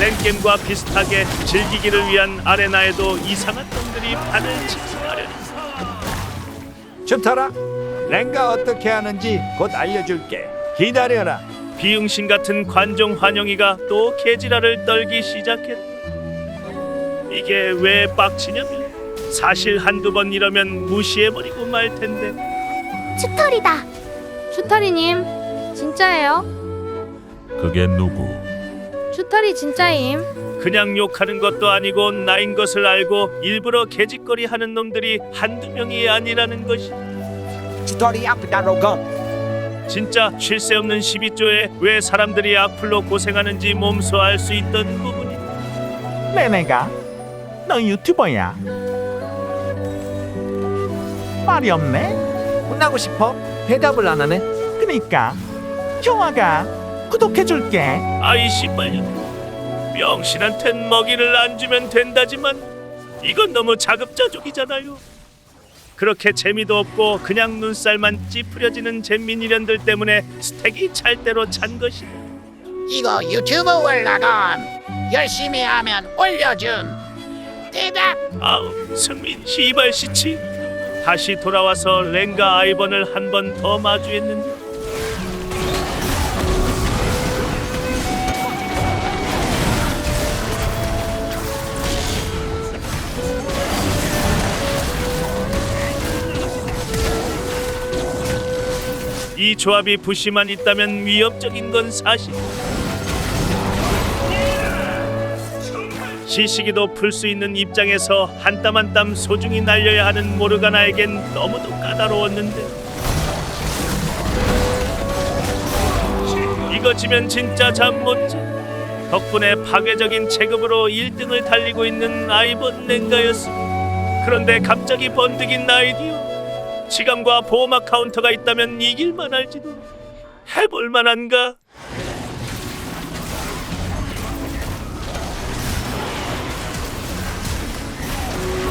랭겜과 비슷하게 즐기기를 위한 아레나에도 이상한 놈들이 판을 치기 마련이다. 좋더라. 랭가 어떻게 하는지 곧 알려줄게. 기다려라. 비응신 같은 관종 환영이가 또 개지랄을 떨기 시작했다. 이게 왜 빡치냐면 사실 한두 번 이러면 무시해버리고 말 텐데 추털이다. 추타리님 진짜예요? 그게 누구? 추타리 진짜임. 그냥 욕하는 것도 아니고 나인 것을 알고 일부러 개짓거리 하는 놈들이 한두 명이 아니라는 것이 주털이 아프다 로 건. 진짜 쉴 새 없는 12조에 왜 사람들이 악플로 고생하는지 몸소 알 수 있던 부분이다. 레네가 너 유튜버야 말이 없네 혼나고 싶어? 대답을 안 하네. 그니까 형아가 구독해줄게 아이 씨발년 명신한텐 먹이를 안 주면 된다지만 이건 너무 자급자족이잖아요. 그렇게 재미도 없고 그냥 눈살만 찌푸려지는 잼민이년들 때문에 스택이 찰대로 찬 것이다 이거 유튜브 올라감 열심히 하면 올려줌. 대답! 아우 승민 시발 시치. 다시 돌아와서 랭가 아이번을 한 번 더 마주했는데 이 조합이 부시만 있다면 위협적인 건 사실. 시시기도 풀 수 있는 입장에서 한 땀 한 땀 소중히 날려야 하는 모르가나에겐 너무도 까다로웠는데 이거 지면 진짜 잠 못 자. 덕분에 파괴적인 체급으로 1등을 달리고 있는 아이번 랭가였습니다. 그런데 갑자기 번뜩인 아이디어. 지감과 보호막 카운터가 있다면 이길만 할지도. 해볼 만한가?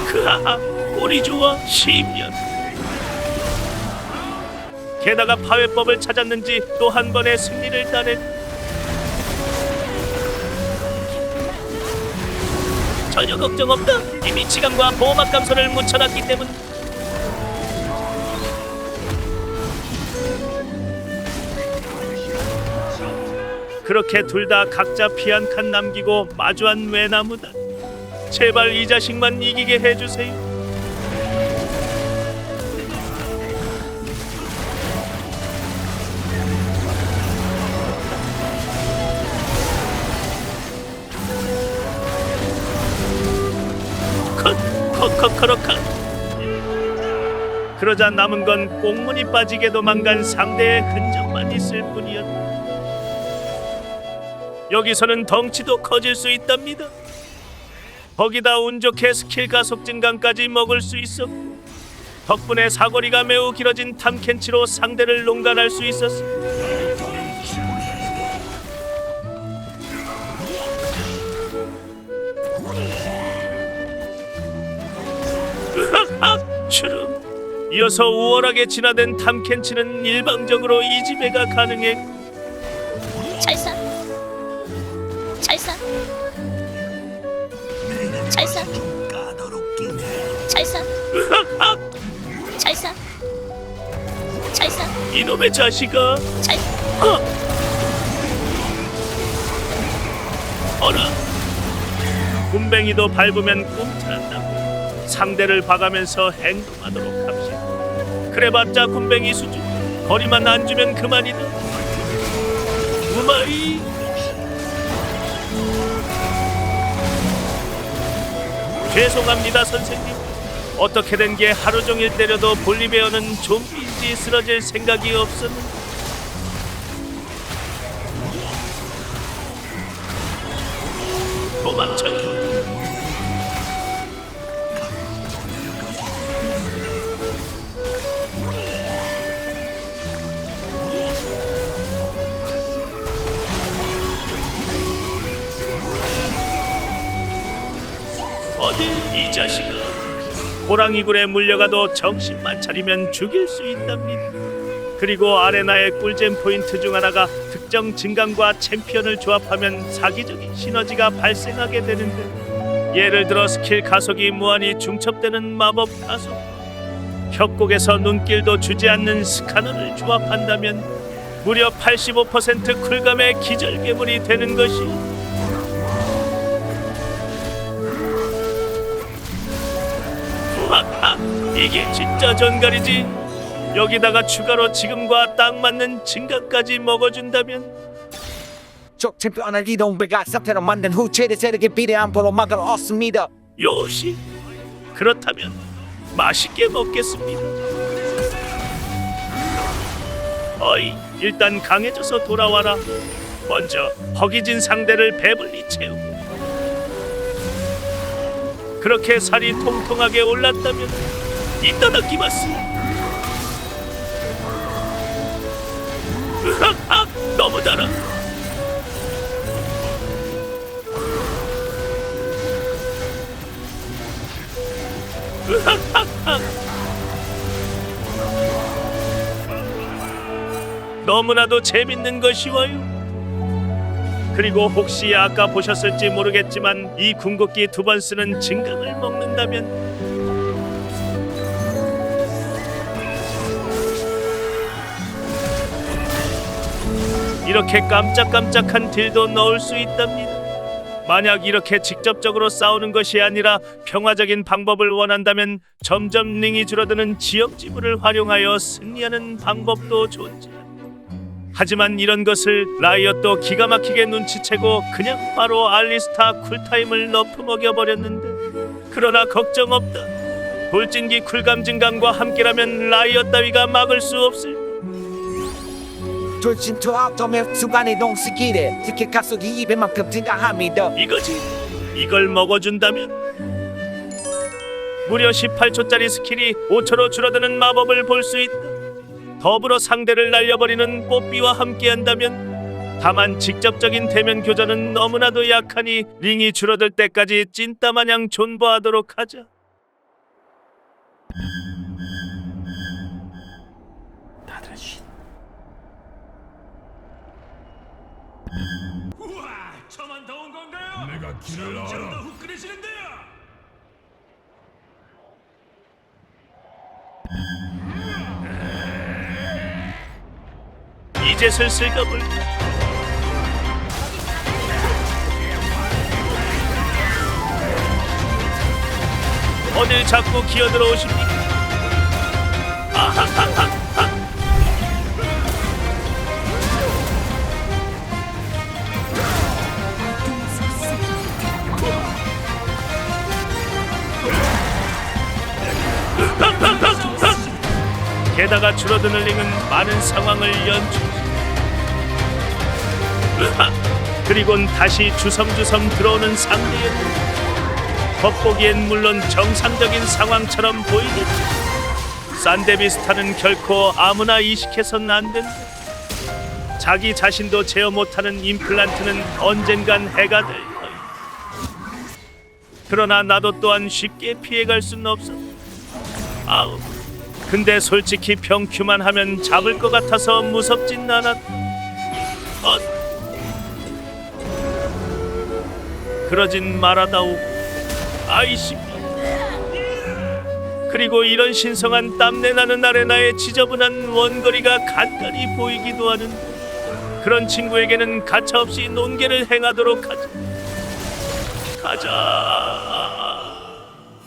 그하하 꼴이 좋아 10년 게다가 파회법을 찾았는지 또 한 번의 승리를 따냈 전혀 걱정 없다 이미 치감과 보호막 감소를 묻혀놨기 때문 그렇게 둘 다 각자 피 한 칸 남기고 마주한 외나무다 제발 이 자식만 이기게 해주세요. 컷컷컷컷컷 그러자 남은 건 꽁무니 빠지게 도망간 상대의 흔적만 있을 뿐이었다. 여기서는 덩치도 커질 수 있답니다. 거기다 운 좋게 스킬 가속 증강까지 먹을 수 있었고 덕분에 사거리가 매우 길어진 탐켄치로 상대를 농간할 수 있었어. 추름. 이어서 우월하게 진화된 탐켄치는 일방적으로 이지배가 가능해 찰싹. 찰싹. 찰싹. 찰싹. 찰싹. 이놈의 자식아. 찰싹. 어라 군뱅이도 밟으면 꿈틀한다고 상대를 봐가면서 행동하도록 합시다 그래봤자 군뱅이 수준 거리만 안 주면 그만이다 우마이 죄송합니다 선생님. 어떻게 된 게 하루 종일 때려도 볼리베어는 좀비인지 쓰러질 생각이 없었는데 자식아 호랑이굴에 물려가도 정신만 차리면 죽일 수 있답니다. 그리고 아레나의 꿀잼 포인트 중 하나가 특 특정 증강과 챔피언을 조합하면 사기적인 시너지가 발생하게 되는데 예를 들어 스킬 가속이 무한히 중첩되는 마법 가속 협곡에서 눈길도 주지 않는 스카너를 조합한다면 무려 85% 쿨감의 기절 괴물이 되는 것이 이게 진짜 전갈이지? 여기다가 추가로 지금과 딱 맞는 증강까지 먹어준다면? 적 챔피언을 이동배가 사태로 만든 후 최대 세력의 비대한 포로 막으러 왔습니다. 요시 그렇다면 맛있게 먹겠습니다. 어이 일단 강해져서 돌아와라. 먼저 허기진 상대를 배불리 채우고. 그렇게 살이 통통하게 올랐다면 이따다키마스. 으악 너무 달아 너무나도 재밌는 것이와요. 그리고 혹시 아까 보셨을지 모르겠지만 이 궁극기 두 번 쓰는 증강을 먹는다면 이렇게 깜짝깜짝한 딜도 넣을 수 있답니다. 만약 이렇게 직접적으로 싸우는 것이 아니라 평화적인 방법을 원한다면 점점 링이 줄어드는 지역 지물을 활용하여 승리하는 방법도 존재합니다. 하지만 이런 것을 라이엇도 기가 막히게 눈치채고 그냥 바로 알리스타 쿨타임을 너프 먹여 버렸는데 그러나 걱정 없다. 돌진기 쿨감 증강과 함께라면 라이엇 따위가 막을 수 없을 돌진 투아점의 순간 이동 스킬에 스킬 가속이 200만큼 증가합니다. 이거지. 이걸 먹어준다면 무려 18초짜리 스킬이 5초로 줄어드는 마법을 볼 수 있다. 더불어 상대를 날려버리는 뽀삐와 함께한다면 다만 직접적인 대면 교전은 너무나도 약하니 링이 줄어들 때까지 찐따마냥 존버하도록 하자. 이제 슬슬 가볼. 어딜 자꾸 기어들어 오십니까? 아하하하 게다가 줄어드는 링은 많은 상황을 연출. 으하! 그리곤 다시 주섬주섬 들어오는 상대였는데 겉보기엔 물론 정상적인 상황처럼 보이겠지. 산데비스타는 결코 아무나 이식해선 안 된다. 자기 자신도 제어 못하는 임플란트는 언젠간 해가 될 거야. 그러나 나도 또한 쉽게 피해갈 수는 없어. 아우. 근데 솔직히 병큐만 하면 잡을 것 같아서 무섭진 않았다. 어. 그러진 말아다오. 아이씨. 그리고 이런 신성한 땀내 나는 아레나의 지저분한 원거리가 간간히 보이기도 하는 그런 친구에게는 가차없이 논개를 행하도록 하자. 가자.